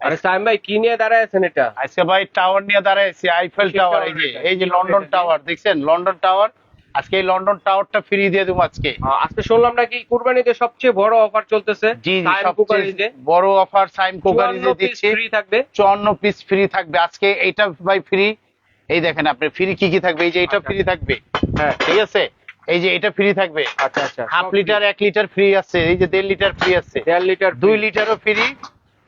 আরে সাইম ভাই কি নিয়ে দাঁড়ায় আছেন এটা? আজকে ভাই টাওয়ার নিয়ে দাঁড়াইছি আইফেল টাওয়ার এই যে এই যে লন্ডন টাওয়ার দেখছেন? লন্ডন টাওয়ার আজকে এই লন্ডন টাওয়ারটা ফ্রি দিয়ে দেবো আজকে। আজকে শুনলাম নাকি কুরবানিতে সবচেয়ে বড় অফার চলতেছে জি সবচেয়ে বড় অফার সাইম কোকারিজে দিচ্ছি। ফ্রি থাকবে। চুয়ান্ন পিস ফ্রি থাকবে। আজকে এইটা ভাই ফ্রি এই দেখেন আপনি ফ্রি কি কি থাকবে? এই যে এটা আচ্ছা। ফ্রি থাকবে। হ্যাঁ। ঠিক আছে? এই যে এটা ফ্রি থাকবে। আচ্ছা আচ্ছা। হাফ লিটার এক লিটার ফ্রি আছে। এই যে দেড় লিটার ফ্রি আছে। দেড় লিটার দুই লিটারও ফ্রি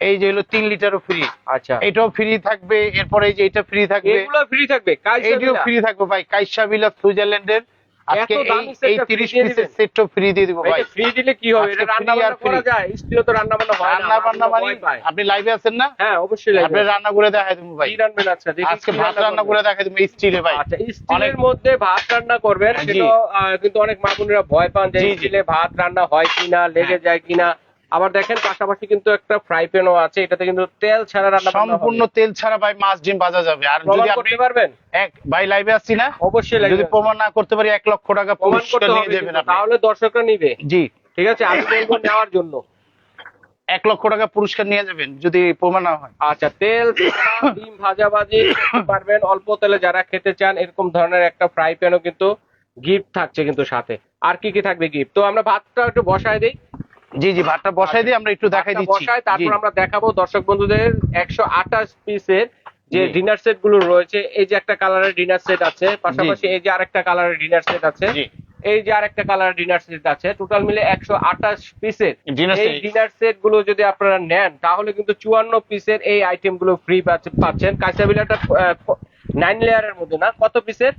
এই যে হলো তিন লিটারও ফ্রি আচ্ছা। এটাও ফ্রি থাকবে এরপরে এই যে এটা ফ্রি থাকবে। এগুলো ফ্রি থাকবে এইটাও। ফ্রি থাকবে ভাই কাইসা বিলা সুইজারল্যান্ডের। আজকে এই এই 30 পিসের ফ্রি দিয়ে দিব ভাই। ফ্রি দিলে কি হবে? এটা রান্না বান্না করা যায় তো রান্না বান্না হয় রান্না বান্না মানে আপনি লাইভে আছেন না? হ্যাঁ অবশ্যই লাগবে আপনি রান্না করে দেখাই দেবো ভাই। কি রান্নাবেন আজকে ভাত রান্না করে দেখাই দেবো স্টিলে ভাই। আচ্ছা স্টিলের মধ্যে ভাত রান্না করবেন সেটা কিন্তু অনেক মা বোনেরা ভয় পান যে। স্টিলে ভাত রান্না হয় কিনা লেগে হ্যাঁ। যায় কিনা। আবার দেখেন পাশাপাশি কিন্তু একটা ফ্রাই প্যানও আছে এটাতে কিন্তু তেল ছাড়া রান্না সম্পূর্ণ তেল ছাড়া ভাই মাছ ডিম ভাজা যাবে। আর যদি আপনি করতে পারবেন? এক ভাই লাইভে আসছি না? অবশ্যই যদি প্রমাণ না করতে পারি এক লক্ষ টাকা প্রমাণ পুরস্কার করতে নিয়ে দেবেন আপনি। তাহলে দর্শকরা নিবে। জি। ঠিক আছে আমি বলব নেওয়ার জন্য। এক লক্ষ টাকা পুরস্কার নিয়ে যাবেন যদি প্রমাণ না হয়। আচ্ছা তেল ডিম ভাজাভাজি করতে পারবেন। অল্প তেলে যারা খেতে চান এরকম ধরনের একটা ফ্রাই প্যানও কিন্তু গিফট থাকছে কিন্তু সাথে। আর কি কি থাকবে গিফট তো আমরা ভাতটা একটু বসায় দিই। জি জি ভাতটা বসাই দিয়ে আমরা একটু দেখাই দিচ্ছি। বসায় জি। তারপর আমরা দেখাবো দর্শক বন্ধুদের একশো আঠাশ পিসের যে ডিনার সেটগুলো রয়েছে এই যে একটা কালারের ডিনার সেট আছে পাশাপাশি এই যে আরেকটা কালারের ডিনার সেট আছে এই যে আরেকটা কালার ডিনার সেট আছে টোটাল মিলে একশো আঠাশ পিসের। এই ডিনার সেটগুলো যদি আপনারা নেন তাহলে কিন্তু চুয়ান্ন পিসের এই আইটেমগুলো ফ্রি পাচ্ছেন। কাঁচাবিলাটা নাইন লেয়ারের মধ্যে না কত পিসের?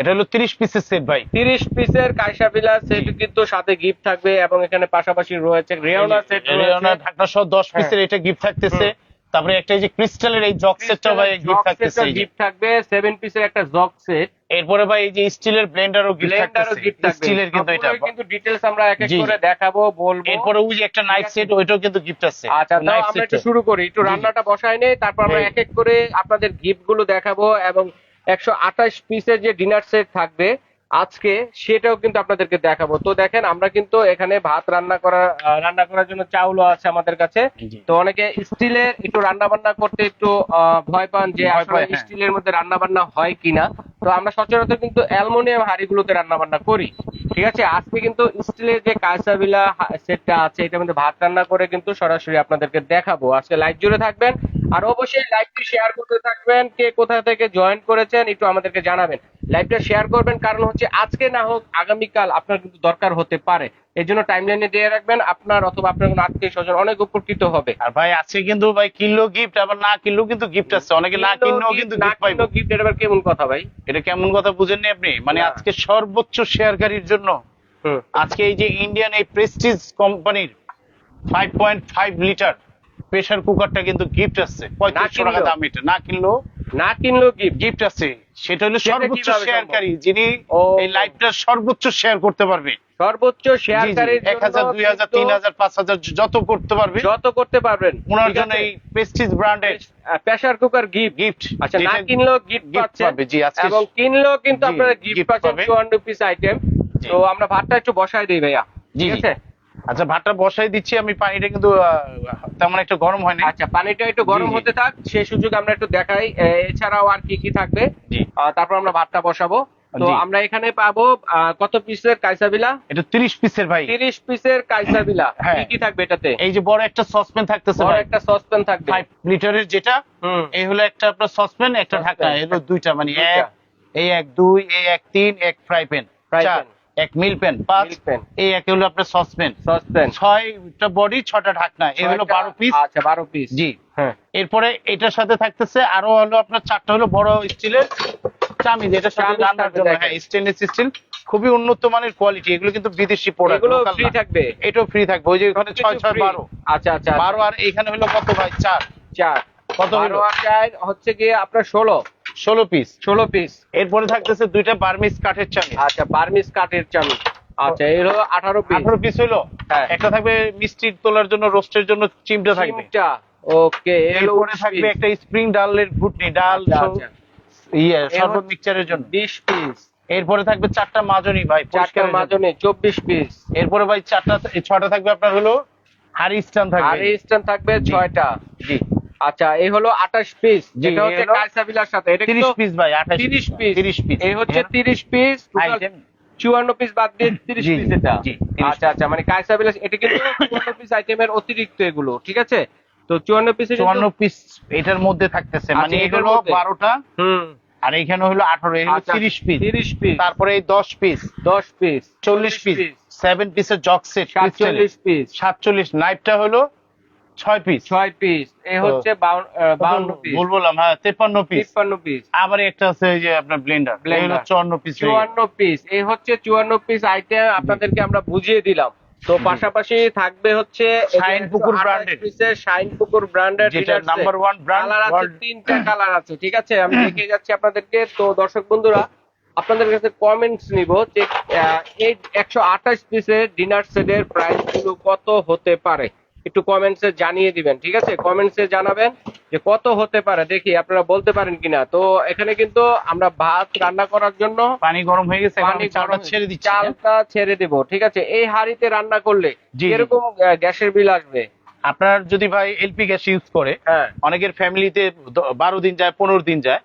এটা হলো তিরিশ পিসের সেট ভাই। তিরিশ পিসের কাইসাবিলা সেট কিন্তু সাথে গিফট থাকবে এবং এখানে পাশাপাশি রয়েছে রেওনা সেট রেওনা ঢাকনা সহ দশ পিসের এটা গিফট থাকতেছে। তারপরে একটা এই যে ক্রিস্টালের এই জগ সেটটা ভাই গিফট থাকতেছে গিফট থাকবে সেভেন পিসের একটা জগ সেট এরপরে ভাই এই যে স্টিলের ব্লেন্ডারও গিফট ব্লেন্ডারও গিফট থাকতেছে থাকবে। স্টিলের কিন্তু এটা। কিন্তু ডিটেলস আমরা এক এক করে দেখাবো বলব। এরপরে ওই যে একটা নাইফ সেট ওইটাও কিন্তু গিফট আছে। আচ্ছা নাইফ আমরা সেট একটু শুরু করি। একটু। রান্নাটা বসাই নেই তারপর আমরা হ্যাঁ। এক এক করে আপনাদের গিফটগুলো দেখাবো এবং একশো আঠাশ পিসের যে ডিনার সেট থাকবে আজকে সেটাও কিন্তু আপনাদেরকে দেখাবো। তো দেখেন আমরা কিন্তু এখানে ভাত রান্না করা রান্না করার জন্য চাউলও আছে আমাদের কাছে। তো অনেকে স্টিলের একটু রান্না বান্না করতে একটু ভয় পান যে আসলে হ্যাঁ। স্টিলের মধ্যে রান্না বান্না হয় কিনা। তো আমরা সচরাচর কিন্তু অ্যালুমিনিয়াম হাঁড়িগুলোতে রান্না বান্না করি। ঠিক আছে? আজকে কিন্তু স্টিলের যে কাঁচাবিলা সেটটা আছে এটার মধ্যে ভাত রান্না করে কিন্তু সরাসরি আপনাদেরকে দেখাবো। আজকে লাইভ জুড়ে থাকবেন। আর অবশ্যই লাইভটি শেয়ার করতে থাকবেন। কে কোথা থেকে জয়েন করেছেন একটু আমাদেরকে জানাবেন। লাইভটা শেয়ার করবেন কারণ হচ্ছে আজকে না হোক আগামীকাল আপনার কিন্তু দরকার হতে পারে। এই জন্য টাইম লাইনে দিয়ে রাখবেন আপনার অথবা আপনার কোনো আত্মীয় স্বজন অনেক উপকৃত হবে। আর ভাই আজকে কিন্তু ভাই কিনলেও গিফট আবার না কিনলেও কিন্তু গিফট আছে। অনেকে না কিনলেও কিন্তু না গিফট পাইবো। কিনলেও এটা আবার কেমন কথা ভাই? এটা কেমন কথা বুঝেননি আপনি? মানে আজকে সর্বোচ্চ শেয়ারকারীর জন্য আজকে এই যে ইন্ডিয়ান এই প্রেস্টিজ কোম্পানির five point five litre pressure কুকারটা কিন্তু গিফট আছে পঁয়ত্রিশশো টাকা দাম এটা। না কিনলেও না কিনলেও গিফট গিফট আছে সেটা হলো সর্বোচ্চ শেয়ারকারী যিনি এই লাইভটা সর্বোচ্চ শেয়ার করতে পারবে। সর্বোচ্চ শেয়ারকারীর এক হাজার দুই হাজার তিন হাজার পাঁচ হাজার যত করতে পারবে যত করতে পারবেন। ওনার জন্য এই প্রেস্টিজ ব্র্যান্ডের প্রেসার কুকার গিফট গিফট আচ্ছা না কিনলেও গিফট পাচ্ছেন জি, আজকে- এবং কিনলেও কিন্তু আপনারা গিফট পাচ্ছেন পাবে। চুয়ান্ন পিস আইটেম তো আমরা ভাতটা একটু বসাই দিই ভাইয়া। ঠিক জি। আছে? আচ্ছা ভাতটা বসাই দিচ্ছি আমি পানিটা কিন্তু তেমন একটা গরম হয়নি আচ্ছা পানিটা একটু গরম। হতে থাক সেই সুযোগ আমরা একটু দেখাই। এছাড়াও আর কি কি থাকবে? তারপর আমরা ভাতটা বসাবো। তো আমরা এখানে পাবো কত পিসের কাইসাবিলা এটা তিরিশ পিসের ভাই। তিরিশ পিসের কাইসাবিলা হ্যাঁ। কি কি থাকবে এটাতে? এই যে বড় একটা সসপ্যান থাকতেছে বড় একটা সসপ্যান থাকবে। ফাইভ লিটারের যেটা হুম। এই হলো একটা আপনার সসপ্যান একটা ঢাকনা এগুলো দুইটা মানে এক এই এক দুই এই এক তিন এক ফ্রাই প্যান চার pan। এক মিল প্যান পাঁচ এই এক হলো আপনার সসপ্যান সসপ্যান ছয়টা বডি ছটা ঢাকনা এই হলো বারো পিস আচ্ছা বারো পিস জি। হ্যাঁ। এরপরে এটার সাথে থাকতেছে আরও হলো আপনার চারটা হলো বড় স্টিলের এটার সাথে রান্নার জন্য। হ্যাঁ স্টেনলেস স্টিল খুবই উন্নত মানের কোয়ালিটি এগুলো কিন্তু বিদেশি প্রোডাক্ট এগুলো ফ্রি থাকবে। এটাও ফ্রি থাকবে ওই যে ওখানে ছয় ছয়। বারো। আচ্ছা আচ্ছা। বারো আর এখানে হলো কত ভাই? চার। চার। কত বারো হলো? আর চার হচ্ছে গিয়ে আপনার ষোলো। ষোলো পিস ষোলো পিস এরপরে থাকতেছে দুইটা বার্মিস কাঠের চামি। আচ্ছা বার্মিস কাঠের চামচ আচ্ছা এই হলো আঠারো পিস আঠারো পিস হলো হ্যাঁ। একটা থাকবে মিষ্টি তোলার জন্য রোস্টের জন্য চিমটা থাকবে। ওকে এরপরে থাকবে একটা স্প্রিং ডালের ঘুটনি ডাল আচ্ছা, আচ্ছা। ইয়ে এর শরবত মিক্সচারের জন্য। বিশ পিস এরপরে থাকবে চারটা মাজনি ভাই চারটার পরিষ্কারের জন্য। চব্বিশ পিস এরপরে ভাই চারটা ছটা থাকবে আপনার হলো হাড়ি স্টান থাকবে। এই স্ট্যান্ড থাকবে ছয়টা। জি। আচ্ছা এই হলো আঠাশ পিস যেটা হচ্ছে এই কাইসাবিলার সাথে। এটা তিরিশ কিন্তু পিস ভাই আঠাশ তিরিশ পিস তিরিশ পিস এই হচ্ছে তিরিশ পিস Item। চুয়ান্ন পিস বাদ দিয়ে তিরিশ জি, পিস এটা। আচ্ছা আচ্ছা মানে কাইসাবিলাস এটা কিন্তু চুয়ান্ন পিস আইটেমের অতিরিক্ত এগুলো ঠিক আছে? তো চুয়ান্ন পিসে চুয়ান্ন পিস এটার মধ্যে থাকতেছে মানে আচ্ছা, এটার এগুলো মধ্যে। বারোটা। হুম। আর এখানে হলো আঠারো এগুলো আচ্ছা, তিরিশ পিস তিরিশ পিস তারপরে এই দশ পিস দশ পিস চল্লিশ পিস সেভেন পিসের জগ সেট সাতচল্লিশ পিস সাতচল্লিশ। নাইফটা হলো ছয় পিস ছয় পিস এ হচ্ছে বাউন্ন পিস ভুল বললাম হ্যাঁ তেপান্ন পিস তিপ্পান্ন পিস আবার একটা আছে এই যে আপনার ব্লেন্ডার। হলো চুয়ান্ন পিস চুয়ান্ন পিস এই হচ্ছে চুয়ান্ন পিস আইটেম আপনাদেরকে আমরা বুঝিয়ে দিলাম। তো পাশাপাশি থাকবে হচ্ছে শাইন পুকুর branded। পিসের শাইন পুকুর ব্র্যান্ডের যেটা নাম্বার ওয়ান ব্র্যান্ড কালার আছে তিনটা কালার আছে ঠিক আছে? আমি দেখিয়ে যাচ্ছি আপনাদেরকে। তো দর্শক বন্ধুরা আপনাদের কাছে কমেন্টস নিব যে এই একশো আঠাশ পিসের ডিনার সেটের প্রাইসগুলো কত হতে পারে? একটু কমেন্টসে জানিয়ে দিবেন ঠিক আছে? কমেন্টসে জানাবেন যে কত হতে পারে। দেখি আপনারা বলতে পারেন কিনা। তো এখানে কিন্তু আমরা ভাত রান্না করার জন্য পানি গরম হয়ে গেছে পানি চালটা ছেড়ে দিচ্ছি? চালটা ছেড়ে দেব ঠিক আছে? এই হাঁড়িতে রান্না করলে। এরকম গ্যাসের বিল আসবে? আপনার যদি ভাই এলপি গ্যাস ইউজ করে হ্যাঁ। অনেকের ফ্যামিলিতে বারো দিন যায় পনেরো দিন যায়।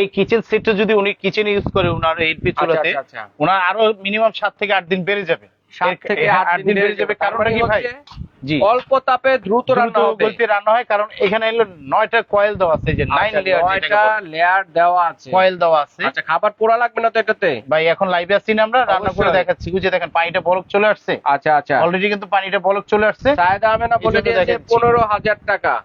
এই কিচেন সেটটা যদি উনি কিচেনে ইউজ করে উনার এলপি চুলাতে আচ্ছা, আচ্ছা। ওনার আরও মিনিমাম সাত থেকে আট দিন বেড়ে যাবে। সাত থেকে আট দিন বেড়ে যাবে কারণ কারণ কি ভাই? জি। অল্প তাপে দ্রুত রান্না হবে। গলতে রান্না হয় কারণ এখানে হলো নয়টা কয়েল দেওয়া আছে যে নাইন আচ্ছা, লেয়ার নয়টা লেয়ার দেওয়া আছে। কয়েল দেওয়া আছে। আচ্ছা খাবার পোড়া লাগবে না তো এটাতে? ভাই এখন লাইভে আছি না আমরা রান্না করে দেখাচ্ছি। বুঝে দেখেন পানিটা বলক চলে আসছে। আচ্ছা আচ্ছা। অলরেডি কিন্তু পানিটা বলক চলে আসছে। সায়দা বলে দিয়েছে দেখাচ্ছি। পনেরো হাজার টাকা।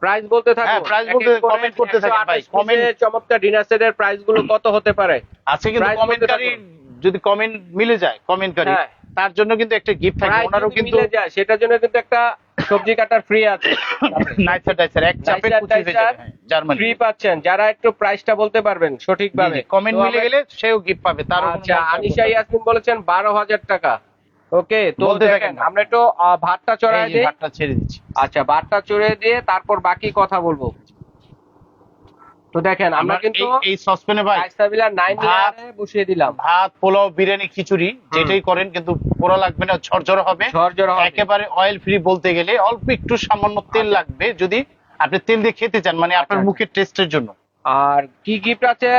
প্রাইস বলতে থাকো হ্যাঁ, বলতে- এক এক করে comment করতে থাকেন ভাই, 128 comment- পিসের চমৎকার ডিনার সেটের প্রাইসগুলো কত হতে পারে? কিন্তু কমেন্টকারী যদি কমেন্ট মিলে যায় কমেন্টকারী হ্যাঁ। তার জন্য কিন্তু একটা গিফট থাকে ওনারও কিন্তু সেটার জন্য কিন্তু একটা সবজি কাটার ফ্রি আছে। নাইসার টাইসার এক চাপে কুচি যাবে হ্যাঁ, জার্মানি ফ্রি পাচ্ছেন যারা একটু প্রাইসটা বলতে পারবেন সঠিকভাবে। কমেন্ট মিলে গেলে সেও গিফট পাবে তার আচ্ছা আনিশা ইয়াসমিন বলেছেন বারো হাজার টাকা। ওকে তো দেখেন আমরা একটু ভাতটা চড়াই দিই। ভাতটা ছেড়ে দিচ্ছি। আচ্ছা ভাতটা চড়ে দিয়ে তারপর বাকি কথা বলব। তো দেখেন আমরা কিন্তু এই- সসপ্যানে ভাই লেয়ারে বসিয়ে দিলাম। ভাত পোলাও বিরিয়ানি খিচুড়ি যেটাই করেন কিন্তু পোড়া লাগবে না ঝরঝরে হবে। ঝরঝরে হবে। একেবারে অয়েল ফ্রি বলতে গেলে অল্প একটু সামান্য তেল আচ্ছা। লাগবে যদি আপনি তেল দিয়ে খেতে চান মানে আপনার আচ্ছা। মুখের টেস্টের জন্য। আর কি গিফট আছে?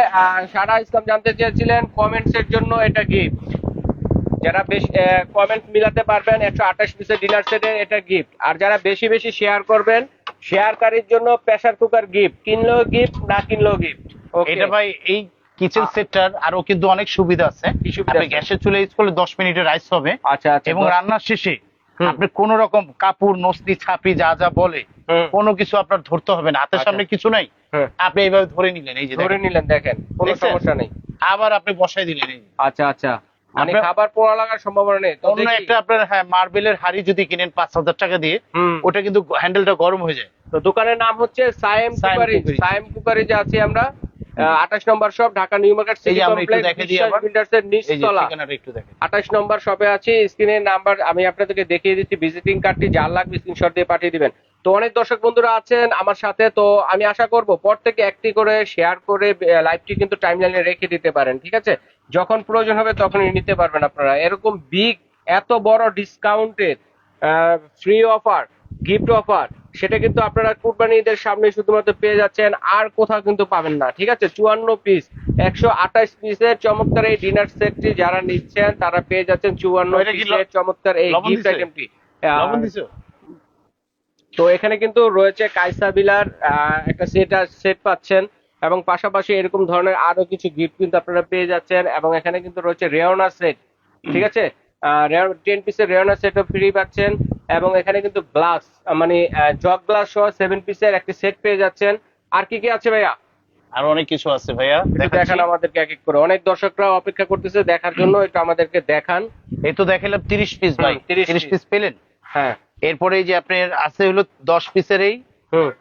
সারা ইসলাম জানতে চেয়েছিলেন কমেন্টস এর জন্য এটা গিফট যারা বেশ কমেন্ট মিলাতে পারবেন একশো আঠাশ পিসের ডিনার সেটের এটা গিফট আর যারা বেশি বেশি শেয়ার করবেন শেয়ারকারীর জন্য প্রেসার কুকার গিফট কিনলেও গিফট না কিনলেও গিফট এটা ভাই এই কিচেন সেটটার আরও কিন্তু অনেক সুবিধা আছে। আপনি? গ্যাসের চুলে ইউজ করলে দশ মিনিটে রাইস হবে। আচ্ছা আচ্ছা এবং রান্নার শেষে আপনি কোন রকম কাপড় নসনি ছাপি যা যা বলে কোনো কিছু আপনার ধরতে হবে না। হাতের আচ্ছা। সামনে কিছু নাই। আপনি এইভাবে ধরে নিলেন এই যে ধরে নিলেন দেখেন। কোনো সমস্যা নেই। আবার আপনি বসাই দিলেন এই যে। আচ্ছা আচ্ছা। মানে খাবার পোড়া লাগার সম্ভাবনা নেই অন্য একটা আপনার হ্যাঁ মার্বেলের হাড়ি যদি কিনেন পাঁচ হাজার টাকা দিয়ে। ওটা কিন্তু হ্যান্ডেলটা গরম হয়ে যায়। তো দোকানের নাম হচ্ছে সায়েম কুকারি। সায়েম কুকারি যে আছি আমরা আঠাশ নম্বর shop Dhaka new market city complex নিচতলা। আঠাশ নম্বর শপে আছি স্ক্রিনের নাম্বার আমি আপনাদেরকে দেখিয়ে দিচ্ছি ভিজিটিং কার্ডটি যার লাগবে স্ক্রিনশট দিয়ে পাঠিয়ে দিবেন। তো অনেক দর্শক বন্ধুরা আছেন আমার সাথে। তো আমি আশা করব পর থেকে একটি করে শেয়ার করে লাইভটি কিন্তু টাইমলাইনে রেখে দিতে পারেন ঠিক আছে? যখন প্রয়োজন হবে তখনই নিতে পারবেন আপনারা। এরকম বিগ এত বড় ডিসকাউন্টের ফ্রি অফার গিফট অফার সেটা কিন্তু আপনারা কুরবানি ঈদের সামনে শুধুমাত্র পেয়ে যাচ্ছেন আর কোথাও কিন্তু পাবেন না ঠিক আছে? চুয়ান্ন পিস একশো আঠাশ পিসের চমৎকার এই ডিনার সেটটি যারা নিচ্ছেন তারা পেয়ে যাচ্ছেন চুয়ান্ন পিসের চমৎকার এই গিফট আইটেমটি তো এখানে কিন্তু রয়েছে কাইসা বিলার আহ, একটা সেট সেট পাচ্ছেন এবং পাশাপাশি এরকম ধরনের আরও কিছু গিফট কিন্তু আপনারা পেয়ে যাচ্ছেন এবং এখানে কিন্তু রয়েছে রেওনা সেট ঠিক আছে? টেন পিসের রেওনা সেটও ফ্রি পাচ্ছেন এবং এখানে কিন্তু গ্লাস মানে জগ গ্লাস সহ সেভেন পিসের একটি সেট পেয়ে যাচ্ছেন। আর কি কি আছে ভাইয়া? আর অনেক কিছু আছে ভাইয়া। দেখান আমাদেরকে এক এক করে। অনেক দর্শকরা অপেক্ষা করতেছে দেখার জন্য একটু আমাদেরকে দেখান। এই তো দেখালাম তিরিশ পিস ভাই। হুম, 30 তিরিশ পিস পেলেন? হ্যাঁ। এরপরে এই যে আপনার আছে হলো দশ পিসের এই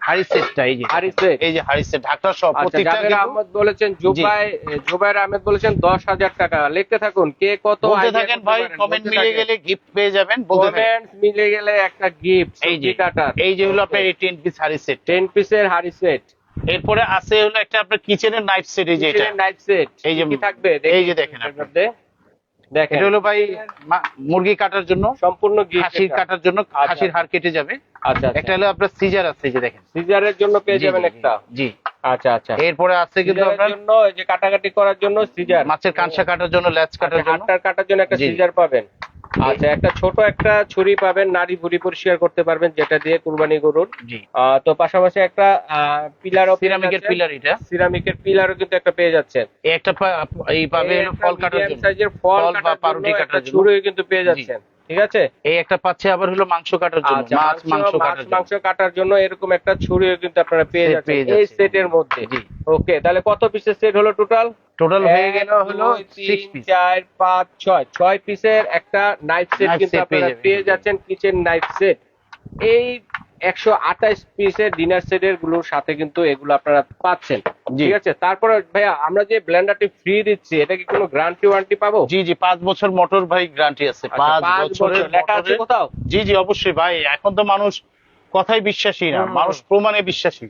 হাড়ি সেটটা এই যে। হাড়ি set। এই যে হাড়ি সেট ঢাকনা সব আচ্ছা প্রত্যেকটা আহমদ বলেছেন জুবাই জুবাইর আহমেদ বলেছেন দশ হাজার টাকা। লিখতে থাকুন কে কত বলতে থাকেন ভাই কমেন্ট মিলে গেলে গিফট পেয়ে যাবেন বলতে কমেন্ট মিলে গেলে একটা গিফট এই যে কাটার এই যে হলো আপনার এই টেন পিস হাড়ি সেট। টেন পিসের হাড়ি সেট। এরপরে আছে হলো একটা আপনার কিচেনের নাইফ সেট এই যে এটা। নাইট সেট এই যে কি থাকবে? এই যে দেখেন এর আপনি। মধ্যে দেখেন। এটা হলো ভাই মুরগি কাটার জন্য সম্পূর্ণ খাসির কাটার জন্য আচ্ছা। খাসির হাড় কেটে যাবে। আচ্ছা একটা হলো আপনার সিজার আছে যে দেখেন। সিজারের জন্য পেয়ে যাবেন একটা। জি আচ্ছা আচ্ছা। এরপরে আছে কিন্তু আপনার জন্য যে কাটাকাটি করার জন্য সিজার। মাছের কাঁচা কাটার জন্য লেজ কাটার আচ্ছা, জন্য। কাটার জন্য একটা সিজার পাবেন। আচ্ছা একটা ছোট একটা ছুরি পাবেন নারী ভুড়ি পরিষ্কার করতে পারবেন যেটা দিয়ে কুরবানি গরুর জি। তো পাশাপাশি একটা পিলারও সিরামিকের পিলার এটা। সিরামিকের পিলারও কিন্তু একটা পেয়ে যাচ্ছেন। এই একটা এই পাবে ফল কাটার জন্য। সাইজের ফল বা পাউরুটি কাটার জন্য। ছুরি কিন্তু পেয়ে যাচ্ছেন ঠিক আছে? এই একটা পাচ্ছে আবার হলো মাংস কাটার জন্য। আচ্ছা মাছ মাংস কাটার মাংস কাটার জন্য এরকম একটা ছুরিও কিন্তু আপনারা পেয়ে যাচ্ছেন এই সেটের মধ্যে। ওকে তাহলে কত পিসের সেট হলো টোটাল? টোটাল হয়ে গেল হলো সিক্স পিস চার পাঁচ ছয়। ছয় পিসের একটা নাইফ সেট কিন্তু আপনারা পেয়ে যাচ্ছেন কিচেন নাইফ সেট এই একশো আঠাশ পিসের ডিনার সেটেরগুলোর সাথে কিন্তু এগুলো আপনারা পাচ্ছেন। ঠিক আছে? তারপরে ভাইয়া আমরা যে ব্লেন্ডারটি ফ্রি দিচ্ছি এটা কি কোনো গ্যারান্টি ওয়ারেন্টি পাবো? জি জি পাঁচ বছর মোটর ভাই গ্যারান্টি আছে। আচ্ছা, পাঁচ পাঁচ বছরের বছর। লেখা আছে কোথাও? জি জি অবশ্যই ভাই। এখন তো মানুষ কথাই বিশ্বাসী না। মানুষ প্রমাণে বিশ্বাসী।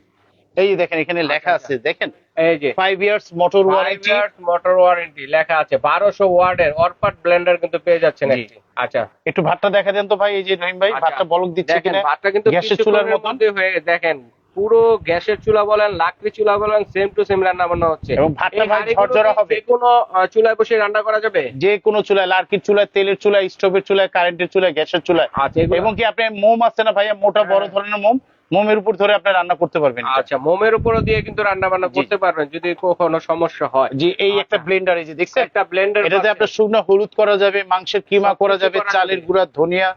এই যে দেখেন এখানে লেখা আচ্ছা, আছে দেখেন? এই যে five years motor warranty motor warranty লেখা আছে বারোশো ওয়ার্ডের অরপাট ব্লেন্ডার কিন্তু পেয়ে যাচ্ছেন। একটি। আচ্ছা। একটু ভাতটা দেখা দেন তো ভাই এই যে রহিম ভাই আচ্ছা, ভাতটা বলক দিচ্ছে দেখেন কিনা? ভাতটা কিন্তু গ্যাসের চুলার মতন। হয়ে দেখেন পুরো গ্যাসের চুলা বলেন লাকড়ি চুলা বলেন সেম টু সেম রান্না বান্না হচ্ছে। এবং ভাতটা ভাই ঝরঝরা হবে। যে কোনো চুলায় বসে রান্না করা যাবে? যে কোনো চুলায় লার্কির চুলায় তেলের চুলায় স্টোভের চুলায় কারেন্টের চুলায় গ্যাসের চুলায়। আচ্ছা এবং কি আপনি মোম আছে না ভাইয়া? মোটা বড় হ্যাঁ। ধরনের মোম? মোমের উপর ধরে আপনি রান্না করতে পারবেন আচ্ছা মোমের উপরও দিয়ে কিন্তু রান্না বান্না করতে পারবেন যদি কখনো সমস্যা হয়। জি এই একটা আচ্ছা। ব্লেন্ডার এই যে দেখছেন? একটা ব্লেন্ডার এটাতে আপনার শুকনো হলুদ করা যাবে মাংসের কিমা করা যাবে চালের। গুঁড়া ধনিয়া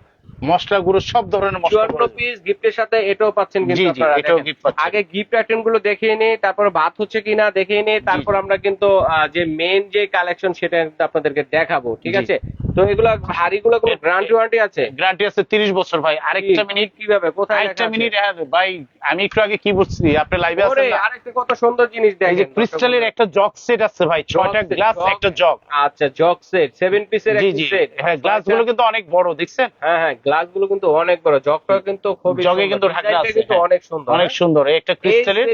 মশলা গুঁড়ো সব ধরনের মশলা চুয়ান্ন পিস গিফটের সাথে এটাও পাচ্ছেন কিন্তু আপনারা এটাও gift পাচ্ছেন। আগে গিফট আইটেমগুলো দেখিয়ে নিই তারপর ভাত হচ্ছে কিনা দেখিয়ে নিই তারপর আমরা কিন্তু যে মেন যে কালেকশন সেটা আপনাদেরকে দেখাবো ঠিক আছে? তো এগুলো হাড়িগুলো কোনো এ- গ্যারান্টি ওয়ারেন্টি আছে? গ্যারান্টি আছে 30 বছর ভাই আরেকটা মিনিট। কীভাবে? কোথায় আরেকটা মিনিট হ্যাঁ, ভাই আমি একটু আগে কি বলছি আপনি লাইভে আছেন না? আরেকটা কত সুন্দর জিনিস এই যে ক্রিস্টালের একটা জগ সেট আছে ভাই ছয়টা গ্লাস একটা জগ আচ্ছা জগ সেট সেভেন পিসের সেট হ্যাঁ গ্লাসগুলো কিন্তু অনেক বড় দেখছেন? হ্যাঁ হ্যাঁ গ্লাসগুলো কিন্তু অনেক বড়। জগটা কিন্তু খুবই জগে কিন্তু ঢাকনা আছে কিন্তু হ্যাঁ। অনেক সুন্দর অনেক হ্যাঁ? সুন্দর একটা ক্রিস্টালের।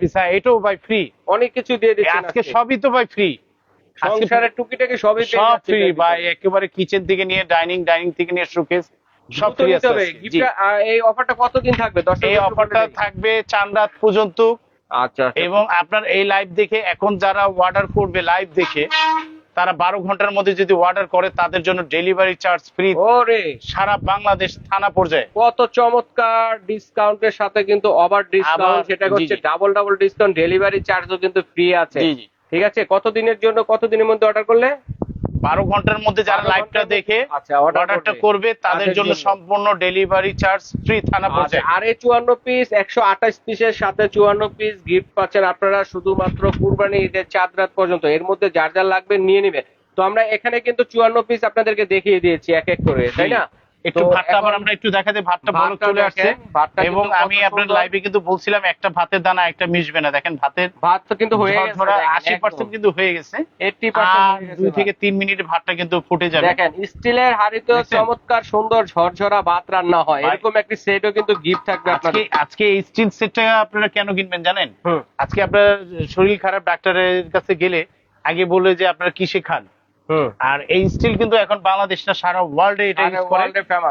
পিস এটাও ভাই ফ্রি অনেক কিছু দিয়ে দিচ্ছেন আজকে সবই তো ভাই ফ্রি সংসারের টুকিটাকি সবই সব যাচ্ছে ফ্রি ভাই। একেবারে কিচেন থেকে নিয়ে ডাইনিং ডাইনিং থেকে নিয়ে শোকেস সব ফ্রি আছে। এই অফারটা কতদিন থাকবে? এই অফারটা থাকবে চান রাত পর্যন্ত। আচ্ছা এবং আপনার এই লাইভ দেখে এখন যারা অর্ডার করবে লাইভ দেখে তারা বারো ঘণ্টার মধ্যে যদি অর্ডার করে তাদের জন্য ডেলিভারি চার্জ ফ্রি ওরে! সারা বাংলাদেশ থানা পর্যায়ে। কত চমৎকার ডিসকাউন্টের সাথে কিন্তু ওভার ডিসকাউন্ট সেটা হচ্ছে ডাবল ডাবল ডিসকাউন্ট ডেলিভারি চার্জও কিন্তু ফ্রি আছে। ঠিক আছে কত দিনের জন্য কত দিনের মধ্যে অর্ডার করলে? বারো ঘণ্টার মধ্যে যারা লাইভটা দেখে মধ্যে- আচ্ছা, অর্ডারটা করবে। তাদের জন্য। সম্পূর্ণ ডেলিভারি চার্জ ফ্রি থানা আচ্ছা, পর্যায়ে আর এই চুয়ান্ন পিস একশো আঠাশ পিসের সাথে চুয়ান্ন পিস গিফট পাচ্ছেন আপনারা শুধুমাত্র কুরবানি ঈদের চাঁদ রাত পর্যন্ত। এর মধ্যে যার যার লাগবে নিয়ে নেবেন। তো আমরা এখানে কিন্তু চুয়ান্ন পিস আপনাদেরকে দেখিয়ে দিয়েছি এক এক করে তাই না? একটু ভাতটা আবার আমরা একটু দেখাতে ভাতটা ভাতটা চলে আসছে। এবং আমি আপনার। লাইভে কিন্তু বলছিলাম একটা ভাতের দানা একটা মিশবে না। দেখেন ভাতের ভাত তো কিন্তু হয়ে গেছে ধরা আশি পার্সেন্ট কিন্তু হয়ে গেছে। এইটটি আর দুই থেকে তিন মিনিট ভাতটা কিন্তু ফুটে যাবে। দেখেন স্টিলের হাড়িতেও চমৎকার সুন্দর ঝরঝরা ভাত রান্না হয়। এরকম একটি সেটও কিন্তু গিফট থাকবে আজকে আজকে এই স্টিল সেটটা আপনারা কেন কিনবেন জানেন? আজকে আপনার শরীর খারাপ ডাক্তারের কাছে গেলে আগে বলে যে আপনারা কিসে খান? আর এই স্টিল কিন্তু এখন বাংলাদেশ না সারা ওয়ার্ল্ডে এটা ইউজ করে।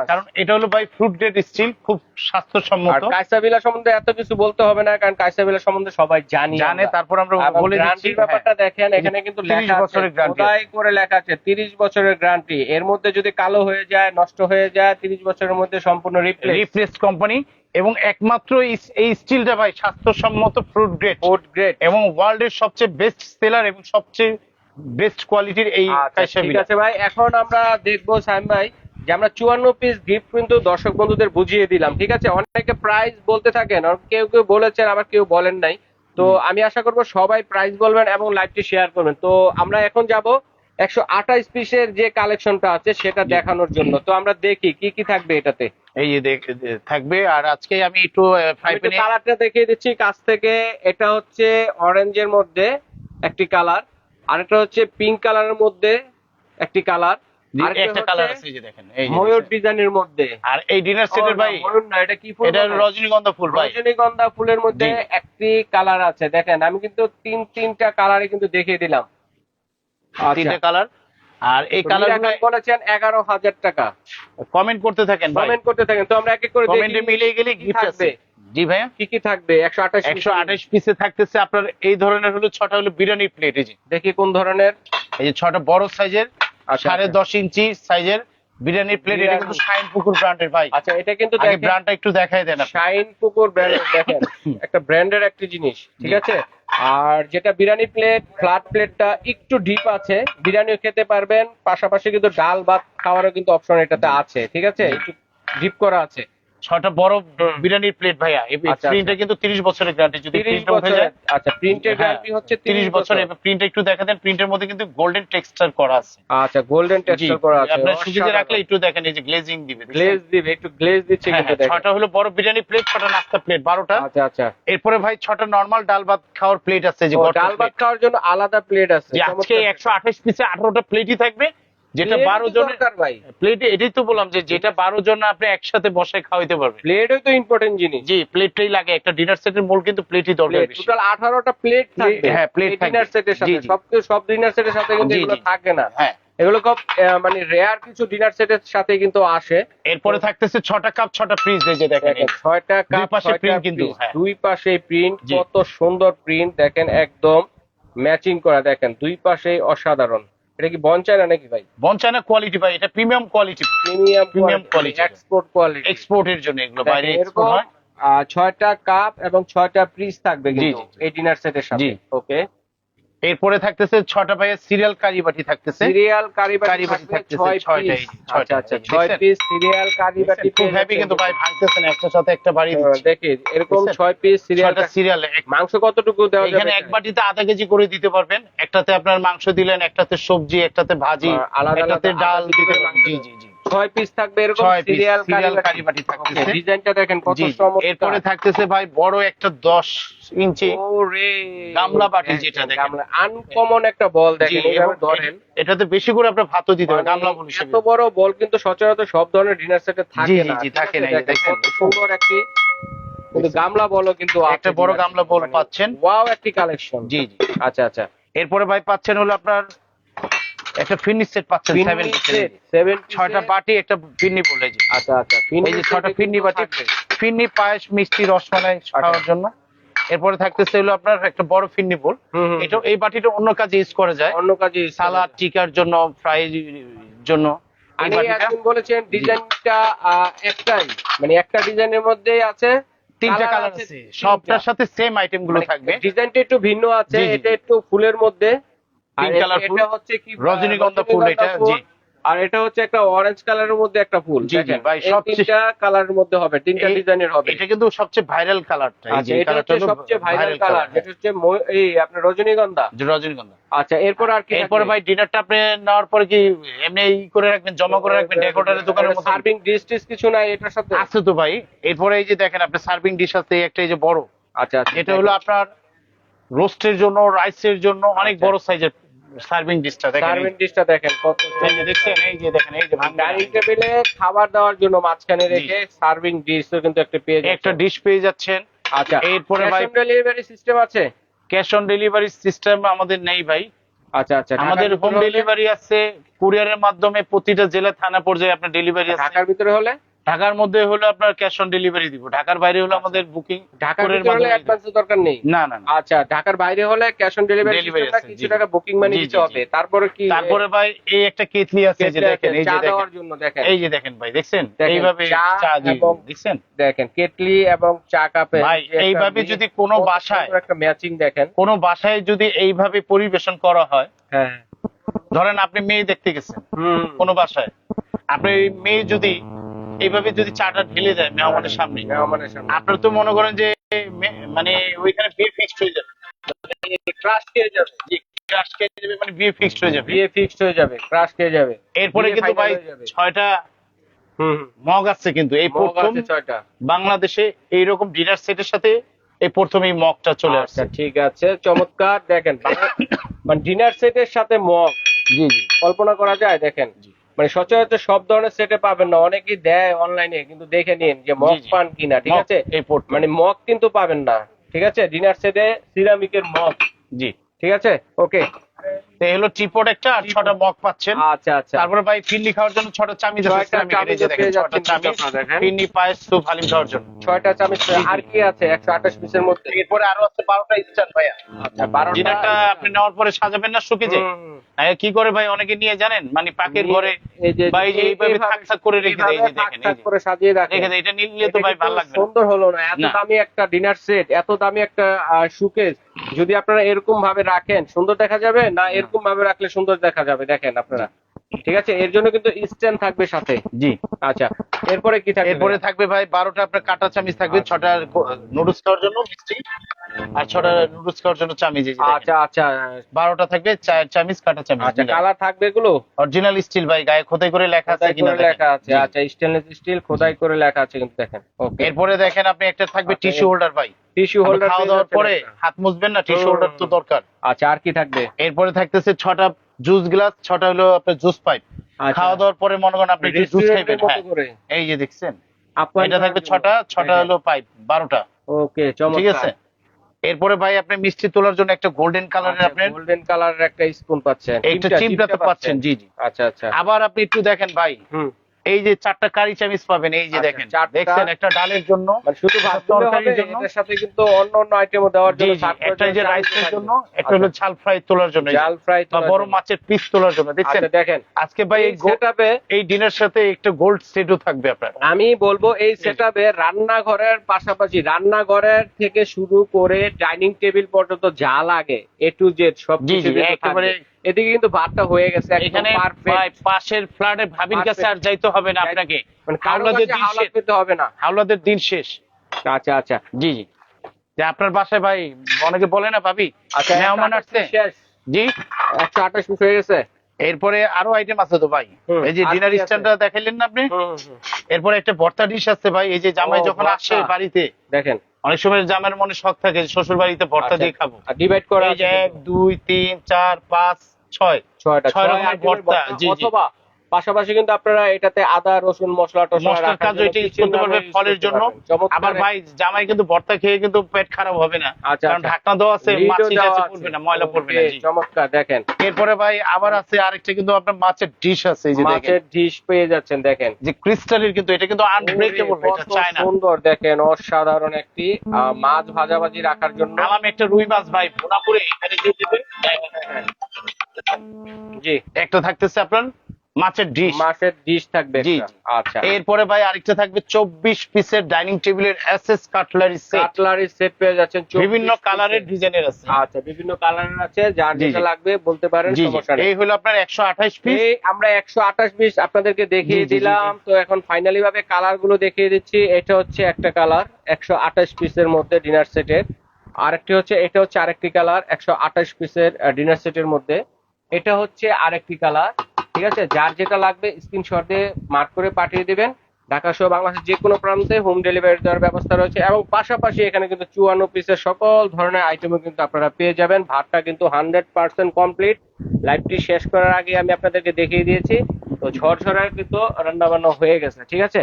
কারণ এটা হলো ভাই ফ্রুট গ্রেড স্টিল খুব স্বাস্থ্যসম্মত। আর কাইসাবিলা সম্বন্ধে এত কিছু বলতে হবে না কারণ কাইসাবিলা সম্বন্ধে সবাই জানি জানে তারপর আমরা বলে দিচ্ছি। ব্যাপারটা দেখেন এখানে কিন্তু 30 লেখা আছে বছরের খোদাই করে লেখা আছে 30 বছরের গ্যারান্টি এর মধ্যে যদি কালো হয়ে যায় নষ্ট হয়ে যায় 30 বছরের মধ্যে সম্পূর্ণ রিপ্লেস রিপ্লেস কোম্পানি এবং একমাত্র এই- স্টিলটা ভাই স্বাস্থ্যসম্মত ফ্রুট গ্রেড ফুড গ্রেড এবং ওয়ার্ল্ডের সবচেয়ে বেস্ট সেলার এবং সবচেয়ে বেস্ট কোয়ালিটির এই আচ্ছা ঠিক আছে ভাই এখন আমরা দেখব সাইম ভাই যে আমরা চুয়ান্ন পিস গিফট কিন্তু দর্শক বন্ধুদের বুঝিয়ে দিলাম ঠিক আছে? অনেকে প্রাইস বলতে থাকেন আর কেউ কেউ বলেছেন আবার কেউ বলেন নাই। তো আমি আশা করব সবাই প্রাইস বলবেন এবং লাইভটি শেয়ার করবেন। তো আমরা এখন যাব একশো আঠাইশ পিসের যে কালেকশনটা আছে সেটা দেখানোর জন্য। তো আমরা দেখি কি কি থাকবে এটাতে? এই যে থাকবে আর আজকে আমি একটু কালারটা দেখিয়ে দিচ্ছি কাছ থেকে। এটা হচ্ছে অরেঞ্জের মধ্যে একটি কালার আরেকটা হচ্ছে পিঙ্ক কালারের মধ্যে একটি কালার একটা কালার আছে এই যে দেখেন এই ময়ূর ডিজাইনের মধ্যে। আর এই ডিনার সেটের ভাই ময়ূর না এটা কি ফুল এটা রজনীগন্ধা ফুল ভাই। রজনীগন্ধা ফুলের মধ্যে একটি কালার আছে দেখেন আমি কিন্তু তিন তিনটা কালারে কিন্তু দেখিয়ে দিলাম। আচ্ছা। তিনটা কালার আর এই কালার বলেছেন এগারো হাজার টাকা। কমেন্ট করতে থাকেন কমেন্ট করতে থাকেন তো আমরা এক এক করে কমেন্টে মিলিয়ে গেলে গিফট আছে। জি ভাইয়া। কি কি থাকবে? একশো আঠাশ একশো আঠাশ পিসে থাকতেছে আপনার এই ধরনের হলো ছটা হলো বিরিয়ানি প্লেট এই যে। দেখি কোন ধরনের। এই যে ছটা বড় সাইজের আচ্ছা, সাড়ে আচ্ছা। দশ ইঞ্চি সাইজের বিরিয়ানি প্লেট এটা কিন্তু শাইন পুকুর ব্র্যান্ডের ভাই। আচ্ছা এটা কিন্তু আগে ব্র্যান্ডটা একটু দেখাই দেন। শাইন পুকুর ব্র্যান্ডের দেখেন। একটা ব্র্যান্ডের একটা জিনিস ঠিক আছে? আর যেটা বিরিয়ানি প্লেট ফ্ল্যাট প্লেটটা একটু ডিপ আছে বিরিয়ানিও খেতে পারবেন। পাশাপাশি কিন্তু ডাল ভাত খাওয়ারও কিন্তু অপশন এটাতে আছে ঠিক আছে? একটু ডিপ করা আছে। ছটা বড় বিরিয়ানির প্লেট ভাইয়া। এই আচ্ছা, প্রিন্টটা কিন্তু তিরিশ বছরের গ্যারান্টি যদি তিরিশ প্রিন্টটা উঠে যায় আচ্ছা প্রিন্টের গ্যারান্টি হচ্ছে তিরিশ বছর প্রিন্ট একটু দেখা দেন প্রিন্টের মধ্যে কিন্তু গোল্ডেন টেক্সচার করা আছে। আচ্ছা গোল্ডেন টেক্সচার করা আছে। আপনার সুবিধা রাখলে একটু দেখেন এই যে গ্লেজিং দিবে গ্লেজ দিবে একটু গ্লেজ দিচ্ছে হ্যাঁ, কিন্তু হ্যাঁ, দেখেন। ছটা হলো বড় বিরিয়ানি প্লেট ছটা নাস্তা প্লেট বারোটা। আচ্ছা আচ্ছা। এরপরে ভাই ছটা নর্মাল ডাল ভাত খাওয়ার প্লেট আছে যে ডাল ভাত খাওয়ার জন্য আলাদা প্লেট আছে। আজকে একশো আঠাশ পিসে আঠারোটা প্লেটই থাকবে। যেটা বারো জনের ভাই। প্লেটে এটাই তো বললাম যে যেটা বারো জন আপনি একসাথে বসে খাওয়াইতে পারবেন। প্লেটই তো ইম্পর্টেন্ট জিনিস। জি প্লেটটাই লাগে একটা ডিনার সেটের মূল কিন্তু প্লেটই দরকার টোটাল 18টা প্লেট হ্যাঁ, প্লেট। ডিনার সেটের সাথে। সব সব ডিনার সেটের সাথে কিন্তু এগুলো থাকে না। হ্যাঁ। এগুলো খুব মানে রেয়ার কিছু ডিনার সেটের সাথে কিন্তু আসে। এরপরে থাকতেছে ছটা কাপ ছটা ফ্রিজ এই যে দেখেন ছয়টা দুই কাপ পাশে প্রিন্ট কিন্তু, হ্যাঁ। দুই পাশে প্রিন্ট কত সুন্দর প্রিন্ট দেখেন একদম ম্যাচিং করা দেখেন দুই পাশে অসাধারণ। এটা কি বন চায়না নাকি ভাই? বন চায়না কোয়ালিটি ভাই এটা premium quality premium premium quality export quality এক্সপোর্টের জন্য এগুলো বাইরে এক্সপোর্ট হয়। ছয়টা কাপ এবং ছয়টা পিস থাকবে কিন্তু। এই ডিনার সেটের সাথে। ওকে এরপরে থাকতেছে ছটা ভাইয়ের সিরিয়াল কারি বাটি থাকতেছে। সিরিয়াল কারি বাটি থাকতেছে ছয় ছয়টা। আচ্ছা আচ্ছা ছয় পিস সিরিয়াল কারি বাটি খুব পেয়ে হ্যাপি কিন্তু ভাই ভাঙতেছে না একটার সাথে একটা বাড়ি হ্যাঁ, দিচ্ছে। দেখি এরকম ছয় পিস সিরিয়াল সিরিয়াল মাংস কতটুকু দেওয়া যাবে? এখানে এক বাটিতে আধা কেজি করে দিতে পারবেন। একটাতে আপনার মাংস দিলেন একটাতে সবজি একটাতে ভাজি একটাতে ডাল দিতে পারবেন। জি জি জি। ছয় পিস থাকবে এরকম সিরিয়াল থাকতেছে। ডিজাইনটা দেখেন কত। চমৎকার এরপরে থাকতেছে ভাই বড় একটা দশ ইঞ্চি ওরে গামলা বাটি যেটা দেখেন। গামলা আনকমন একটা বল দেখেন এইভাবে ধরেন এটাতে বেশি করে আপনার ভাতও দিতে মানে গামলা বল এত বড় বল কিন্তু সচরাচর সব ধরনের ডিনার সেটে থাকে না জি, থাকে না, দেখেন, দেখেন। সুন্দর একটি কিন্তু গামলা বলও কিন্তু একটা বড় গামলা বল পাচ্ছেন। ওয়াও একটি কালেকশন জি জি আচ্ছা আচ্ছা এরপরে ভাই পাচ্ছেন হলো আপনার একটা ফিনিশ সেট পাচ্ছেন সেভেন সেভেন ছয়টা বাটি একটা ফিন্নি বলে জি আচ্ছা আচ্ছা এই যে ছটা ফিন্নি বাটি ফিন্নি পায়েস মিষ্টি রসমালাই খাওয়ার জন্য। এরপরে থাকতেছে হলো আপনার একটা বড় ফিন্নি বোল। এটা এই বাটিটা অন্য কাজে ইউজ করা যায়। অন্য কাজে সালাদ টিকার জন্য ফ্রাই জন্য। বাটিটা একদিন বলেছেন ডিজাইনটা একটাই। মানে একটা ডিজাইনের মধ্যেই আছে তিনটা কালার আছে সবটার সাথে সেম আইটেমগুলো থাকবে। ডিজাইনটা একটু ভিন্ন আছে এটা একটু ফুলের মধ্যে। এটা হচ্ছে কি রজনীগন্ধা ফুল এটা, জি। আর এটা হচ্ছে একটা অরেঞ্জ কালারের মধ্যে একটা ফুল জি, জি, ভাই, সবচেয়ে- কালারের মধ্যে হবে তিনটা ডিজাইনের হবে। এটা কিন্তু সবচেয়ে ভাইরাল কালারটা এই যে আচ্ছা এটা কালারটা সবচেয়ে ভাইরাল ভাইরাল কালার কালার যেটা হচ্ছে এই আপনার রজনীগন্ধা? রজনীগন্ধা। আচ্ছা এরপর আর কি এরপরে ভাই ডিনারটা আপনি নেওয়ার পরে কি এমনি ই করে রাখবেন জমা করে রাখবেন ডেকোরেটরের দোকানের মধ্যে সার্ভিং ডিশ টিশ কিছু নাই এটার সাথে? আছে তো ভাই এরপরে এই যে দেখেন আপনি সার্ভিং ডিশ আছে একটা এই যে বড়। আচ্ছা আচ্ছা এটা হলো আপনার রোস্টের জন্য রাইসের জন্য অনেক আচ্ছা। বড় সাইজের সার্ভিং ডিশটা দেখেন সার্ভিং ডিশটা দেখেন কত এই যে দেখছেন এই যে দেখেন এই যে ডাইনিং টেবিলে খাবার দেওয়ার জন্য মাঝখানে রেখে সার্ভিং ডিশ কিন্তু একটা পেয়ে একটা ডিশ পেয়ে যাচ্ছেন। আচ্ছা এরপরে ভাই ডেলিভারি সিস্টেম আছে? ক্যাশ অন ডেলিভারি সিস্টেম আমাদের নেই ভাই। আচ্ছা আচ্ছা আমাদের হোম ডেলিভারি আছে কুরিয়ারের মাধ্যমে প্রতিটা জেলা থানা পর্যায়ে আপনার ডেলিভারি আছে। ঢাকার ভিতরে হলে? ঢাকার মধ্যে হলো আপনার ক্যাশ অন ডেলিভারি দিব ঢাকার বাইরে হলো আমাদের বুকিং ঢাকার ভিতরে হলে অ্যাডভান্সের দরকার নেই? না না আচ্ছা ঢাকার বাইরে হলে ক্যাশ অন ডেলিভারি কিছু টাকা বুকিং মানি দিতে হবে। তারপরে কি তারপরে ভাই এই একটা কেতলি আছে এই যে দেখেন এই যে দেখেন। জন্য দেখেন। এই যে দেখেন ভাই দেখছেন? দেখেন, এইভাবে চা এবং- দেখছেন? দেখেন কেটলি এবং চা কাপে ভাই, এইভাবে যদি কোনো বাসায়- একটা ম্যাচিং দেখেন। কোন বাসায় যদি এইভাবে পরিবেশন করা হয় হ্যাঁ ধরেন আপনি মেয়ে দেখতে গেছেন। হুম। কোন বাসায়। আপনি মেয়ে যদি এইভাবে যদি চাটা ঢেলে দেয় মেহমানের সামনে আপনার তো মনে করেন যে মানে ওইখানে বিয়ে ফিক্সড হয়ে যাবে। ক্রাশ খেয়ে যাবে। জি, খেয়ে যাবে মানে বিয়ে ফিক্সড হয়ে যাবে। বিয়ে ফিক্সড হয়ে যাবে ক্রাশ খেয়ে যাবে। এরপরে কিন্তু ভাই ছয়টা মগ আছে কিন্তু। এই প্রথম বাংলাদেশে এইরকম ডিনার সেটের সাথে এই প্রথম এই মগটা চলে আসছে। আচ্ছা ঠিক আছে। চমৎকার। দেখেন মানে ডিনার সেটের সাথে মগ। জি জি। কল্পনা করা যায় দেখেন। জি। মানে সচরাচর সব ধরনের সেটে পাবেন না অনেকেই দেয় অনলাইনে কিন্তু দেখে নিন যে মগ। পান কিনা ঠিক আছে? মানে মগ কিন্তু পাবেন না ঠিক আছে? ডিনার সেটে সিরামিকের মগ জি। ঠিক আছে? ওকে তো হলো একটা আর ছটা মগ পাচ্ছেন। আচ্ছা আচ্ছা। তারপরে ভাই ফিন্নি খাওয়ার জন্য ছটা চামিজ আছে যে দেখেন ছটা। ফিন্নি পায়েস স্যুপ হালিম খাওয়ার জন্য। ছয়টা চামচ আর কি আছে একশো আঠাশ পিসের মধ্যে? এরপরে আরও আছে বারোটা স্ট্যান্ড ভাইয়া। আচ্ছা বারোটা ডিনারটা আপনি নেওয়ার পরে সাজাবেন না শুকে কি করে ভাই অনেকে নিয়ে জানেন? মানে পাকের ঘরে এই যে এইভাবে থাক থাক করে রেখে দেয় এই যে দেখেন থাক। করে সাজিয়ে রাখে এটা নিলে তো ভাই ভালো লাগবে সুন্দর হলো না। এত দামি একটা ডিনার সেট এত দামি একটা সুকেস যদি আপনারা এরকম ভাবে রাখেন সুন্দর দেখা যাবে? না এরকম ভাবে রাখলে সুন্দর দেখা যাবে? দেখেন আপনারা। ঠিক আছে? এর জন্য কিন্তু স্ট্যান্ড থাকবে সাথে। জি। আচ্ছা এরপরে কি থাকবে এরপরে থাকবে ভাই বারোটা আপনার কাটা চামিচ থাকবে আচ্ছা। ছটা নুডলস খাওয়ার জন্য মিষ্টি আর ছটা নুডলস খাওয়ার জন্য চামিচ আচ্ছা আচ্ছা। বারোটা থাকবে চার চামিচ কাটা চামিচ আচ্ছা কালার থাকবে এগুলো? অরিজিনাল স্টিল ভাই গায়ে খোদাই করে লেখা আছে কিনা লেখা আছে। আচ্ছা স্টেনলেস স্টিল খোদাই করে লেখা আছে কিন্তু দেখেন। ওকে এরপরে দেখেন আপনি একটা থাকবে আচ্ছা, টিস্যু হোল্ডার ভাই। টিস্যু হোল্ডার খাওয়া দাওয়ার পরে হাত মুছবেন না টিস্যু হোল্ডার তো দরকার। আচ্ছা আর কি থাকবে? এরপরে থাকতেছে ছটা জুস গ্লাস ছটা হলো আপনার জুস পাইপ। আচ্ছা। খাওয়া দাওয়ার পরে মনে করেন আপনি জুস রেস্টুরেন্টের খাইবেন। হ্যাঁ। এই যে দেখছেন? এটা থাকবে ছটা ছটা। হলো পাইপ বারোটা। ওকে চমৎকার। ঠিক আছে? এরপরে ভাই আপনি মিষ্টি তোলার জন্য একটা গোল্ডেন কালারের আপনি গোল্ডেন কালারের একটা স্পুন পাচ্ছেন। একটা চিমটা- তো পাচ্ছেন। জি জি। আচ্ছা আচ্ছা। আবার আপনি একটু দেখেন ভাই। হুম। এই যে চারটা কারি চামিচ পাবেন এই যে আচ্ছা, দেখেন দেখছেন একটা ডালের জন্য মানে শুধু ভাত তরকারির জন্য? এটার সাথে কিন্তু অন্য অন্য আইটেমও দেওয়ার জন্য একটা যে রাইসের জন্য একটা হলো ঝাল ফ্রাই তোলার জন্য। জাল ফ্রাই বা বড় মাছের পিস তোলার জন্য দেখছেন আচ্ছা দেখেন আজকে ভাই এই সেটআপে এই ডিনার সাথে একটা গোল্ড সেটও থাকবে আপনার আমি বলব এই সেটআপে রান্নাঘরের পাশাপাশি রান্নাঘরের থেকে শুরু করে ডাইনিং টেবিল পর্যন্ত যা লাগে এ টু জেড সব কিছু একেবারে-। এদিকে কিন্তু ভাতটা হয়ে গেছে এখানে পাশের ফ্ল্যাটে ভাবির কাছে আর যাইতে হবে না আপনাকে। মানে হাওলাদের দিন শেষ। হবে না। হাওলাদের দিন শেষ। আচ্ছা আচ্ছা। জি জি। যে আপনার বাসায় ভাই অনেকে বলে না ভাবি? আচ্ছা মেহমান আসছে। জি। একশো আঠাশ হয়ে গেছে। এরপরে আরও আইটেম আছে তো ভাই। এই যে ডিনার স্ট্যান্ডটা দেখাইলেন না আপনি। এরপরে একটা ভর্তা ডিশ আছে ভাই এই যে জামাই যখন। আসে বাড়িতে দেখেন। অনেক সময় জামাইয়ের মনে শখ থাকে শ্বশুর বাড়িতে ভর্তা দিয়ে খাব। ডিভাইড করা এই যে এক দুই তিন চার পাঁচ ছয়। ছয়টা। ছয় রকমের ভর্তা, ভর্তা, জি, জি। অথবা পাশাপাশি কিন্তু আপনারা এটাতে আদা রসুন মশলা টসলা কাজ এটা করতে পারবে ফলের জন্য। আবার ভাই জামাই কিন্তু ভর্তা খেয়ে কিন্তু পেট খারাপ হবে না। আচ্ছা, কারণ আচ্ছা। ঢাকনা দেওয়া আছে মাছি আছে। পড়বে না ময়লা পড়বে না চমৎকার দেখেন। এরপরে ভাই আবার আছে আরেকটা কিন্তু আপনার মাছের ডিশ আছে এই যে দেখেন। মাছের ডিশ পেয়ে যাচ্ছেন দেখেন। যে ক্রিস্টালের কিন্তু এটা কিন্তু আনব্রেকেবল এটা কত চায় না সুন্দর দেখেন অসাধারণ একটি মাছ ভাজাভাজি রাখার জন্য। আলাম একটা রুই মাছ ভাই ভুনা করে এখানে দিয়ে দেবে জি। একটা থাকতেছে আপনার? মাছের ডিশ মাছের ডিশ থাকবে জি, আচ্ছা। এরপরে ভাই আরেকটা থাকবে চব্বিশ পিসের ডাইনিং টেবিলের SS cutlery set cutlery set পেয়ে যাচ্ছেন বিভিন্ন কালারের ডিজাইনের আছে। আচ্ছা বিভিন্ন কালারের আছে যার যেটা লাগবে বলতে পারেন। সমস্যা নেই। এই হলো আপনার একশো আঠাশ পিস এই আমরা একশো আঠাশ পিস আপনাদেরকে দেখিয়ে দিলাম। তো এখন ফাইনালি ভাবে কালারগুলো দেখিয়ে দিচ্ছি। এটা হচ্ছে একটা কালার একশো আঠাশ পিসের মধ্যে ডিনার সেটের আরেকটি হচ্ছে এটা হচ্ছে আরেকটি কালার একশো আঠাশ পিসের ডিনার সেটের মধ্যে। এটা হচ্ছে আরেকটি কালার। ঠিক আছে? যার যেটা লাগবে স্ক্রিনশট দিয়ে মার্ক করে পাঠিয়ে দেবেন। ঢাকা সহ বাংলাদেশের যে কোনো প্রান্তে হোম ডেলিভারি দেওয়ার ব্যবস্থা রয়েছে এবং পাশাপাশি এখানে কিন্তু চুয়ান্ন পিসের সকল ধরনের আইটেমও কিন্তু আপনারা পেয়ে যাবেন। ভাতটা কিন্তু হান্ড্রেড পার্সেন্ট কমপ্লিট লাইফটি শেষ করার আগে আমি আপনাদেরকে দেখিয়ে দিয়েছি। তো ঝরঝরায় কিন্তু রান্নাবান্না হয়ে গেছে, ঠিক আছে?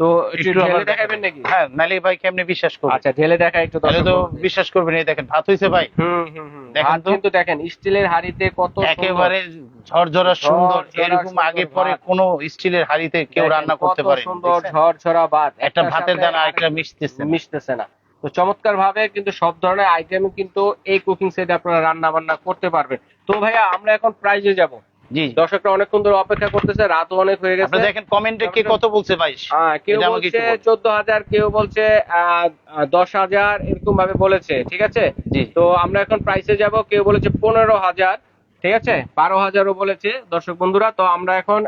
তো একটু একটু ঢেলে দেখাবেন নাকি? হ্যাঁ নালে ভাই কেমনে বিশ্বাস করবে? আচ্ছা ঢেলে দেখা একটু তাহলে তো বিশ্বাস করবেন এই দেখেন ভাত হইছে ভাই। হুম হুম দেখেন তো। কিন্তু দেখেন স্টিলের হাড়িতে কত। একেবারে ঝরঝরা সুন্দর এরকম আগে পরে। কোনো স্টিলের হাড়িতে কেউ রান্না করতে পারে সুন্দর ঝরঝরা ভাত। একটা ভাতের দানা আরেকটা মিশতেছে মিশতেছে না। তো চমৎকার ভাবে কিন্তু সব ধরনের আইটেম কিন্তু এই কুকিং সেটে আপনারা রান্না বান্না করতে পারবেন। তো ভাইয়া আমরা এখন প্রাইজে যাব। জি। দর্শকরা অনেকক্ষণ ধরে অপেক্ষা করতেছে রাতও অনেক হয়ে গেছে। দেখেন কমেন্টে কে কত বলছে ভাই কেউ বলছে চোদ্দ হাজার কেউ বলছে দশ হাজার এরকম ভাবে বলেছে ঠিক আছে? তো আমরা এখন প্রাইসে যাব কেউ বলেছে পনেরো হাজার ঠিক আছে? বারো হাজারও বলেছে দর্শক বন্ধুরা তো আমরা এখন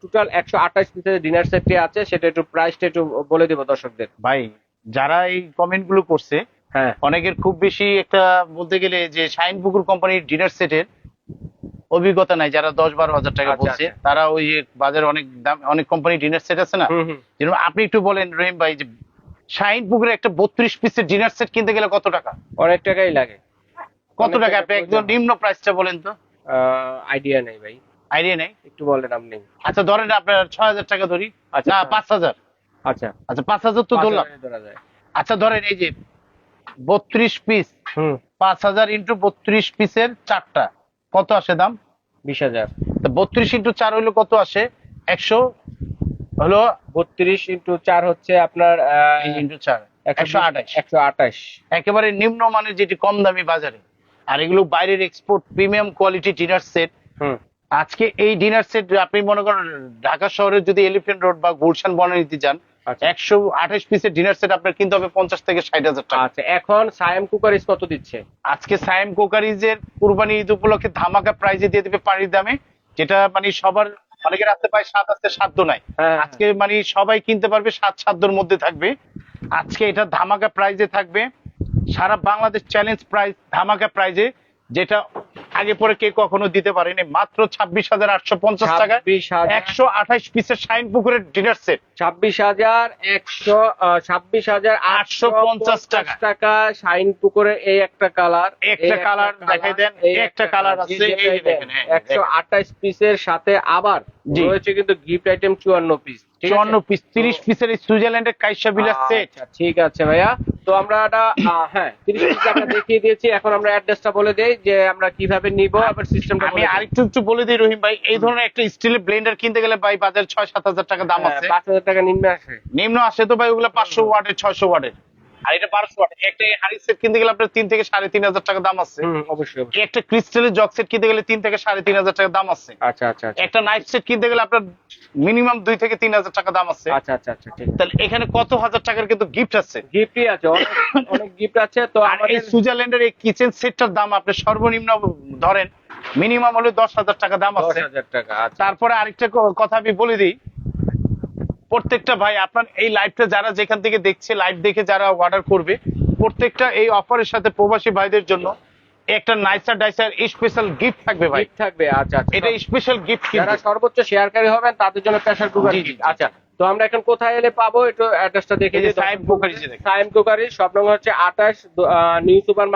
টোটাল একশো আঠাশ পিসের ডিনার সেটটি আছে সেটা একটু প্রাইসটা একটু বলে দিব দর্শকদের। ভাই যারা এই কমেন্টগুলো করছে হ্যাঁ। অনেকের খুব বেশি একটা বলতে গেলে যে শাইন পুকুর কোম্পানির ডিনার সেটের অভিজ্ঞতা নাই যারা দশ বারো হাজার টাকা আচ্ছা, বলছে আচ্ছা। তারা ওই বাজারে অনেক দাম অনেক কোম্পানি ডিনার সেট আছে না? যেরকম আপনি একটু বলেন রহিম ভাই যে শাইন পুকুরে একটা বত্রিশ পিসের ডিনার সেট কিনতে গেলে কত টাকা? অনেক টাকাই লাগে। কত টাকা? আপনি একদম নিম্ন প্রাইসটা বলেন তো। আইডিয়া নেই ভাই। আইডিয়া নেই? একটু বলেন আপনি। আচ্ছা ধরেন আপনার ছয় হাজার টাকা ধরি। আচ্ছা, না। পাঁচ হাজার। আচ্ছা। আচ্ছা পাঁচ হাজার তো ধরলাম। আচ্ছা ধরেন এই যে বত্রিশ পিস পাঁচ হাজার ইন্টু বত্রিশ পিসের চারটা। কত আসে দাম? বিশ হাজার। বত্রিশ ইন্টু চার হইল কত আসে? একশো? হলো? বত্রিশ ইন্টু চার হচ্ছে আপনার ইন্টু চার। একশো আঠাশ। একশো আঠাশ। একেবারে নিম্ন মানের যেটি কম দামি বাজারে। আর এগুলো বাইরের export premium quality dinner set hmm. আজকে এই ডিনার সেট আপনি মনে করেন ঢাকা শহরে যদি এলিফেন্ট রোড বা গুলশান বনানীতে যান। একশো আঠাশ পিসের ডিনার সেট আপনার কিনতে হবে পঞ্চাশ থেকে ষাট হাজার টাকা। আচ্ছা এখন সায়াম কুকারিজ কত দিচ্ছে? আজকে সায়েম কোকারিজের কুরবানি ঈদ উপলক্ষে ধামাকা প্রাইজে দিয়ে দেবে পানির দামে যেটা মানে সবার অনেকের হাতে পায় সাত আসতে সাধ্য নাই। হ্যাঁ, আজকে মানে সবাই কিনতে পারবে সাত সাধ্যর মধ্যে থাকবে। আজকে এটা ধামাকা প্রাইজে থাকবে। সারা বাংলাদেশ চ্যালেঞ্জ প্রাইজ ধামাকা প্রাইজে যেটা আগে পরে কে কখনো দিতে পারেনি। মাত্র ছাব্বিশ হাজার আটশো পঞ্চাশ টাকা। একশো আঠাশ পিসের শাইন পুকুরের ডিনার সেট ছাব্বিশ হাজার একশো ছাব্বিশ হাজার আটশো পঞ্চাশ টাকা। টাকা শাইন পুকুরের এই একটা কালার একটা কালার দেখাই দেন, একটা কালার আছে, হ্যাঁ, একশো। আঠাশ পিসের সাথে আবার। রয়েছে কিন্তু গিফট আইটেম চুয়ান্ন পিস চুয়ান্ন পিস তিরিশ পিসের এই সুইজারল্যান্ডের কাইসা বিলাস সেট আচ্ছা ঠিক আছে ভাইয়া। তো আমরা এটা হ্যাঁ তিরিশ পিস আমরা দেখিয়ে দিয়েছি। এখন আমরা অ্যাড্রেসটা বলে দেই যে আমরা কীভাবে নিব আবার সিস্টেমটা আমি আরেকটু একটু বলে দিই রহিম ভাই এই ধরনের একটা স্টিলের ব্লেন্ডার কিনতে গেলে ভাই বাজার ছয় সাত হাজার টাকা দাম আছে। হ্যাঁ, পাঁচ হাজার টাকা নিম্ন আসে। নিম্ন আসে তো ভাই ওগুলো পাঁচশো ওয়াটের ছয়শো ওয়াটের। আর এটা বারোশো ওয়াট। একটা হাড়ি সেট কিনতে গেলে আপনার তিন থেকে সাড়ে তিন হাজার টাকা দাম আছে। অবশ্যই একটা ক্রিস্টালের জগ সেট কিনতে গেলে তিন থেকে সাড়ে তিন হাজার টাকা দাম আছে। আচ্ছা আচ্ছা আচ্ছা। একটা নাইফ সেট কিনতে গেলে আপনার মিনিমাম দুই থেকে তিন হাজার টাকা দাম আছে। আচ্ছা আচ্ছা আচ্ছা তাহলে এখানে কত হাজার টাকার কিন্তু গিফট আছে? গিফটই আছে অনেক গিফট আছে তো এই আমাদের সুইজারল্যান্ডের এই কিচেন সেটটার দাম আপনি সর্বনিম্ন ধরেন মিনিমাম হলে দশ হাজার টাকা দাম আছে। হাজার টাকা আচ্ছা। তারপরে আরেকটা কথা আমি বলে দিই প্রত্যেকটা ভাই আপনার এই লাইভটা যারা যেখান থেকে দেখছে লাইভ দেখে যারা অর্ডার করবে প্রত্যেকটা এই অফারের সাথে প্রবাসী ভাইদের জন্য একটা নাইসার ডাইসার স্পেশাল গিফট থাকবে ভাই। গিফট থাকবে আচ্ছা আচ্ছা। এটা স্পেশাল গিফট যারা সর্বোচ্চ শেয়ারকারী হবেন তাদের জন্য প্রেসার কুকার। আচ্ছা তো আমরা এখন কোথায় এলে পাবো? একটু অ্যাড্রেসটা দেখে দিই সায়েম কুকারি দেখেন। কুকারি সব নম্বর হচ্ছে আঠাশ new super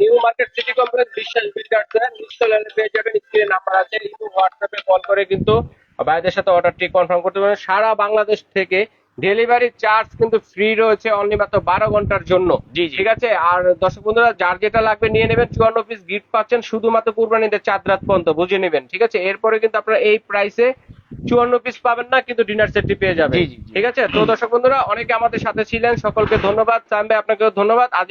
new market city complex Biswas builders নিশ্চয় পেয়ে যাবেন। স্ক্রিনে নাম্বার আছে ইমো হোয়াটসঅ্যাপে কল করে কিন্তু ভাইদের সাথে অর্ডারটি কনফার্ম করতে পারেন সারা বাংলাদেশ থেকে ডেলিভারি চার্জ কিন্তু ফ্রি রয়েছে অনলি মাত্র বারো ঘণ্টার জন্য। ঠিক আছে? আর দর্শক বন্ধুরা যার যেটা লাগবে নিয়ে নেবেন চুয়ান্ন পিস গিফট পাচ্ছেন শুধুমাত্র কুরবানিতে চাঁদ রাত পর্যন্ত বুঝে নেবেন ঠিক আছে? এরপরে কিন্তু আপনারা এই প্রাইসে চুয়ান্ন পিস পাবেন না কিন্তু ডিনার সেটটি পেয়ে যাবেন। ঠিক আছে? তো দর্শক বন্ধুরা অনেকে আমাদের সাথে ছিলেন সকলকে ধন্যবাদ। সাম ভাই আপনাকেও ধন্যবাদ। আজ।